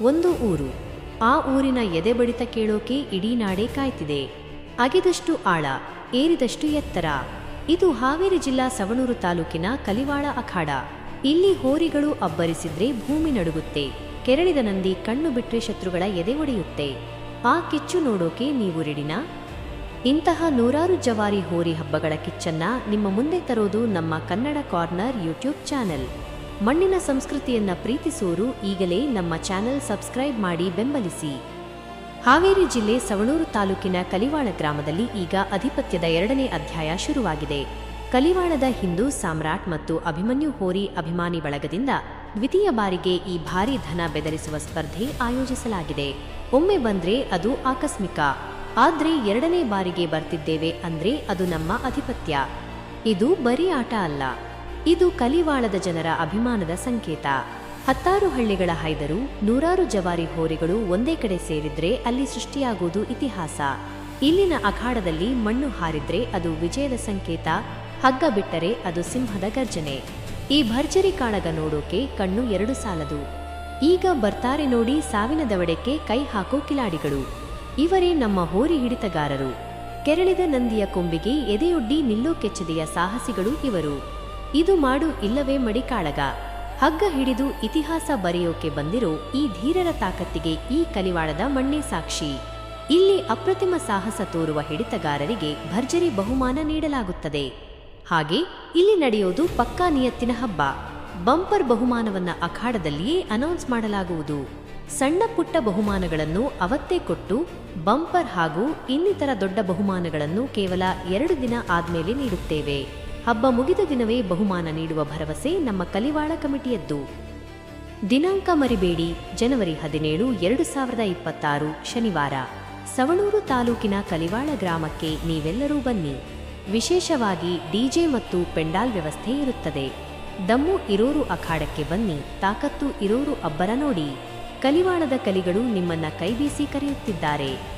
ಒಂದು ಊರು. ಆ ಊರಿನ ಎದೆ ಬಡಿತ ಕೇಳೋಕೆ ಇಡೀ ನಾಡೇ ಕಾಯ್ತಿದೆ. ಅಗೆದಷ್ಟು ಆಳ, ಏರಿದಷ್ಟು ಎತ್ತರ. ಇದು ಹಾವೇರಿ ಜಿಲ್ಲಾ ಸವಣೂರು ತಾಲೂಕಿನ ಕಲಿವಾಳ ಅಖಾಡ. ಇಲ್ಲಿ ಹೋರಿಗಳು ಅಬ್ಬರಿಸಿದ್ರೆ ಭೂಮಿ ನಡುಗುತ್ತೆ. ಕೆರಳಿದ ನಂದಿ ಕಣ್ಣು ಬಿಟ್ಟರೆ ಶತ್ರುಗಳ ಎದೆ ಒಡೆಯುತ್ತೆ. ಆ ಕಿಚ್ಚು ನೋಡೋಕೆ ನೀವು ರೆಡಿನಾ? ಇಂತಹ ನೂರಾರು ಜವಾರಿ ಹೋರಿ ಹಬ್ಬಗಳ ಕಿಚ್ಚನ್ನ ನಿಮ್ಮ ಮುಂದೆ ತರೋದು ನಮ್ಮ ಕನ್ನಡ ಕಾರ್ನರ್ ಯೂಟ್ಯೂಬ್ ಚಾನೆಲ್. ಮಣ್ಣಿನ ಸಂಸ್ಕೃತಿಯನ್ನ ಪ್ರೀತಿಸುವರು ಈಗಲೇ ನಮ್ಮ ಚಾನೆಲ್ ಸಬ್ಸ್ಕ್ರೈಬ್ ಮಾಡಿ ಬೆಂಬಲಿಸಿ. ಹಾವೇರಿ ಜಿಲ್ಲೆ ಸವಣೂರು ತಾಲೂಕಿನ ಕಲಿವಾಳ ಗ್ರಾಮದಲ್ಲಿ ಈಗ ಅಧಿಪತ್ಯದ ಎರಡನೇ ಅಧ್ಯಾಯ ಶುರುವಾಗಿದೆ. ಕಲಿವಾಳದ ಹಿಂದೂ ಸಾಮ್ರಾಟ್ ಮತ್ತು ಅಭಿಮನ್ಯು ಹೋರಿ ಅಭಿಮಾನಿ ಬಳಗದಿಂದ ದ್ವಿತೀಯ ಬಾರಿಗೆ ಈ ಭಾರಿ ಧನ ಬೆದರಿಸುವ ಸ್ಪರ್ಧೆ ಆಯೋಜಿಸಲಾಗಿದೆ. ಒಮ್ಮೆ ಬಂದ್ರೆ ಅದು ಆಕಸ್ಮಿಕ. ಆದ್ರೆ ಎರಡನೇ ಬಾರಿಗೆ ಬರ್ತಿದ್ದೇವೆ ಅಂದ್ರೆ ಅದು ನಮ್ಮ ಅಧಿಪತ್ಯ. ಇದು ಬರೀ ಆಟ ಅಲ್ಲ. ಇದು ಕಲಿವಾಳದ ಜನರ ಅಭಿಮಾನದ ಸಂಕೇತ. ಹತ್ತಾರು ಹಳ್ಳಿಗಳ ಹೈದರು, ನೂರಾರು ಜವಾರಿ ಹೋರಿಗಳು ಒಂದೇ ಕಡೆ ಸೇರಿದ್ರೆ ಅಲ್ಲಿ ಸೃಷ್ಟಿಯಾಗುವುದು ಇತಿಹಾಸ. ಇಲ್ಲಿನ ಅಖಾಡದಲ್ಲಿ ಮಣ್ಣು ಹಾರಿದ್ರೆ ಅದು ವಿಜಯದ ಸಂಕೇತ, ಹಗ್ಗ ಬಿಟ್ಟರೆ ಅದು ಸಿಂಹದ ಗರ್ಜನೆ. ಈ ಭರ್ಜರಿ ಕಾಳಗ ನೋಡೋಕೆ ಕಣ್ಣು ಎರಡು ಸಾಲದು. ಈಗ ಬರ್ತಾರೆ ನೋಡಿ ಸಾವಿನ ದವಡೆಕ್ಕೆ ಕೈ ಹಾಕೋ ಕಿಲಾಡಿಗಳು. ಇವರೇ ನಮ್ಮ ಹೋರಿ ಹಿಡಿತಗಾರರು. ಕೆರಳಿದ ನಂದಿಯ ಕೊಂಬಿಗೆ ಎದೆಯೊಡ್ಡಿ ನಿಲ್ಲೋ ಕೆಚ್ಚದೆಯ ಸಾಹಸಿಗಳು ಇವರು. ಇದು ಮಾಡು ಇಲ್ಲವೇ ಮಡಿಕಾಳಗ. ಹಗ್ಗ ಹಿಡಿದು ಇತಿಹಾಸ ಬರೆಯೋಕೆ ಬಂದಿರೋ ಈ ಧೀರರ ತಾಕತ್ತಿಗೆ ಈ ಕಲಿವಾಳದ ಮಣ್ಣೆ ಸಾಕ್ಷಿ. ಇಲ್ಲಿ ಅಪ್ರತಿಮ ಸಾಹಸ ತೋರುವ ಹಿಡಿತಗಾರರಿಗೆ ಭರ್ಜರಿ ಬಹುಮಾನ ನೀಡಲಾಗುತ್ತದೆ. ಹಾಗೆ ಇಲ್ಲಿ ನಡೆಯೋದು ಪಕ್ಕಾ ನಿಯತ್ತಿನ ಹಬ್ಬ. ಬಂಪರ್ ಬಹುಮಾನವನ್ನ ಅಖಾಡದಲ್ಲಿಯೇ ಅನೌನ್ಸ್ ಮಾಡಲಾಗುವುದು. ಸಣ್ಣ ಪುಟ್ಟ ಬಹುಮಾನಗಳನ್ನು ಅವತ್ತೇ ಕೊಟ್ಟು ಬಂಪರ್ ಹಾಗೂ ಇನ್ನಿತರ ದೊಡ್ಡ ಬಹುಮಾನಗಳನ್ನು ಕೇವಲ ಎರಡು ದಿನ ಆದ್ಮೇಲೆ ನೀಡುತ್ತೇವೆ. ಹಬ್ಬ ಮುಗಿದ ದಿನವೇ ಬಹುಮಾನ ನೀಡುವ ಭರವಸೆ ನಮ್ಮ ಕಲಿವಾಳ ಕಮಿಟಿಯದ್ದು. ದಿನಾಂಕ ಮರಿಬೇಡಿ, ಜನವರಿ ಹದಿನೇಳು, ಎರಡು ಸಾವಿರದ ಇಪ್ಪತ್ತಾರು, ಶನಿವಾರ. ಸವಳೂರು ತಾಲೂಕಿನ ಕಲಿವಾಳ ಗ್ರಾಮಕ್ಕೆ ನೀವೆಲ್ಲರೂ ಬನ್ನಿ. ವಿಶೇಷವಾಗಿ ಡಿಜೆ ಮತ್ತು ಪೆಂಡಾಲ್ ವ್ಯವಸ್ಥೆ ಇರುತ್ತದೆ. ದಮ್ಮು ಇರೋರು ಅಖಾಡಕ್ಕೆ ಬನ್ನಿ, ತಾಕತ್ತು ಇರೋರು ಅಬ್ಬರ ನೋಡಿ. ಕಲಿವಾಳದ ಕಲಿಗಳು ನಿಮ್ಮನ್ನ ಕೈಬೀಸಿ ಕರೆಯುತ್ತಿದ್ದಾರೆ.